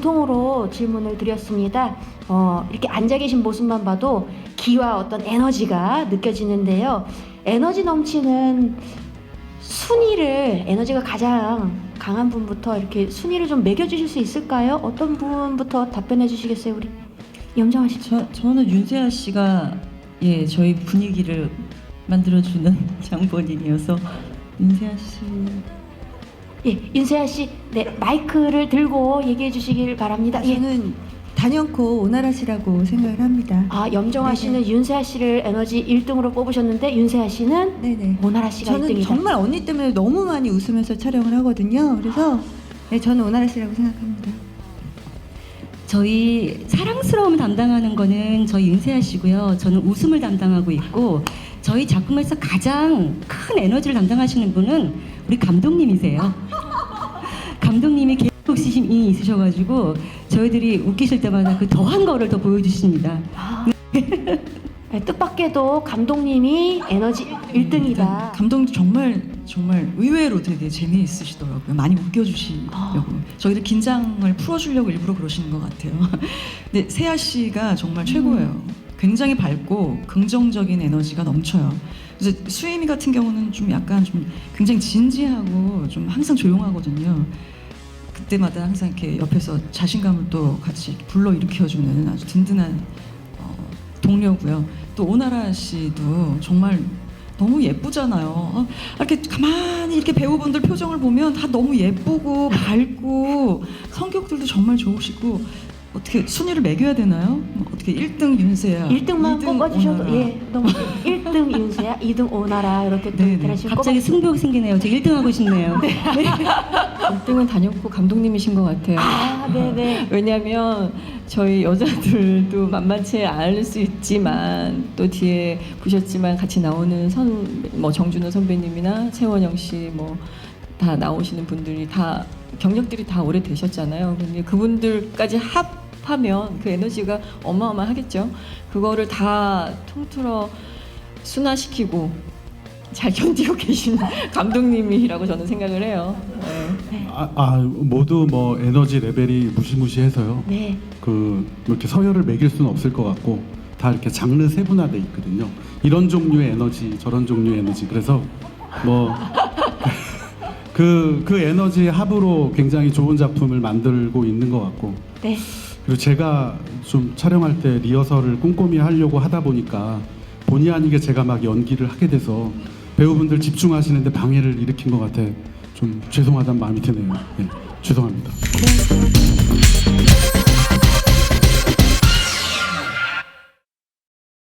공통으로 질문을 드렸습니다. 어, 이렇게 앉아 계신 모습만 봐도 기와 어떤 에너지가 느껴지는데요. 에너지 넘치는 순위를 에너지가 가장 강한 분부터 이렇게 순위를 좀 매겨 주실 수 있을까요? 어떤 분부터 답변해 주시겠어요, 우리 염정아 씨? 저 저는 윤세아 씨가 예 저희 분위기를 만들어 주는 장본인이어서 윤세아 씨 예, 윤세아 씨, 네 마이크를 들고 얘기해 주시길 바랍니다. 예. 저는 단연코 오나라 씨라고 생각을 합니다. 아, 염정아 네네. 씨는 윤세아 씨를 에너지 1등으로 뽑으셨는데 윤세아 씨는 네네. 오나라 씨가 저는 1등이다. 정말 언니 때문에 너무 많이 웃으면서 촬영을 하거든요. 그래서 네, 저는 오나라 씨라고 생각합니다. 저희 사랑스러움을 담당하는 거는 저희 윤세아 씨고요. 저는 웃음을 담당하고 있고 저희 작품에서 가장 큰 에너지를 담당하시는 분은 우리 감독님이세요. 감독님이 개독심이 있으셔가지고 저희들이 웃기실 때마다 그 더한 거를 더 보여주십니다. 아, 네, 뜻밖에도 감독님이 에너지 1등이다. 일단 감독님 정말 정말 의외로 되게 재미있으시더라고요. 많이 웃겨주시려고 아. 저희들 긴장을 풀어주려고 일부러 그러시는 것 같아요. 근데 세아 씨가 정말 최고예요. 굉장히 밝고 긍정적인 에너지가 넘쳐요. 그래서 수혜미 같은 경우는 좀 약간 좀 굉장히 진지하고 좀 항상 조용하거든요. 그때마다 항상 이렇게 옆에서 자신감을 또 같이 불러 일으켜주는 아주 든든한 어, 동료고요. 또 오나라 씨도 정말 너무 예쁘잖아요. 어, 이렇게 가만히 이렇게 배우분들 표정을 보면 다 너무 예쁘고 밝고 성격들도 정말 좋으시고 어떻게 순위를 매겨야 되나요? 뭐 어떻게 1등 윤세야, 1등만 2등 뽑아주셔도 오나라. 예, 너무 1등 윤세아, 2등 오나라 이렇게 또 네네. 대라시고 갑자기 승부욕 생기네요. 저 1등 하고 싶네요. 1등은 단연코 감독님이신 것 같아요. 아, 네, 네. 왜냐하면 저희 여자들도 만만치 않을 수 있지만 또 뒤에 보셨지만 같이 나오는 선 뭐 정준호 선배님이나 최원영 씨 뭐 다 나오시는 분들이 다 경력들이 다 오래 되셨잖아요. 근데 그분들까지 합하면 그 에너지가 어마어마하겠죠. 그거를 다 통틀어 순화시키고 잘 견디고 계신 감독님이라고 저는 생각을 해요. 네. 아, 아, 모두 뭐 에너지 레벨이 무시무시해서요. 네. 그 이렇게 서열을 매길 수는 없을 것 같고 다 이렇게 장르 세분화돼 있거든요. 이런 종류의 에너지, 저런 종류의 에너지. 그래서 뭐 그, 그 에너지 합으로 굉장히 좋은 작품을 만들고 있는 것 같고 네. 그리고 제가 좀 촬영할 때 리허설을 꼼꼼히 하려고 하다 보니까 본의 아니게 제가 막 연기를 하게 돼서 배우분들 집중하시는데 방해를 일으킨 것 같아 좀 죄송하다는 마음이 드네요. 네, 죄송합니다. 네.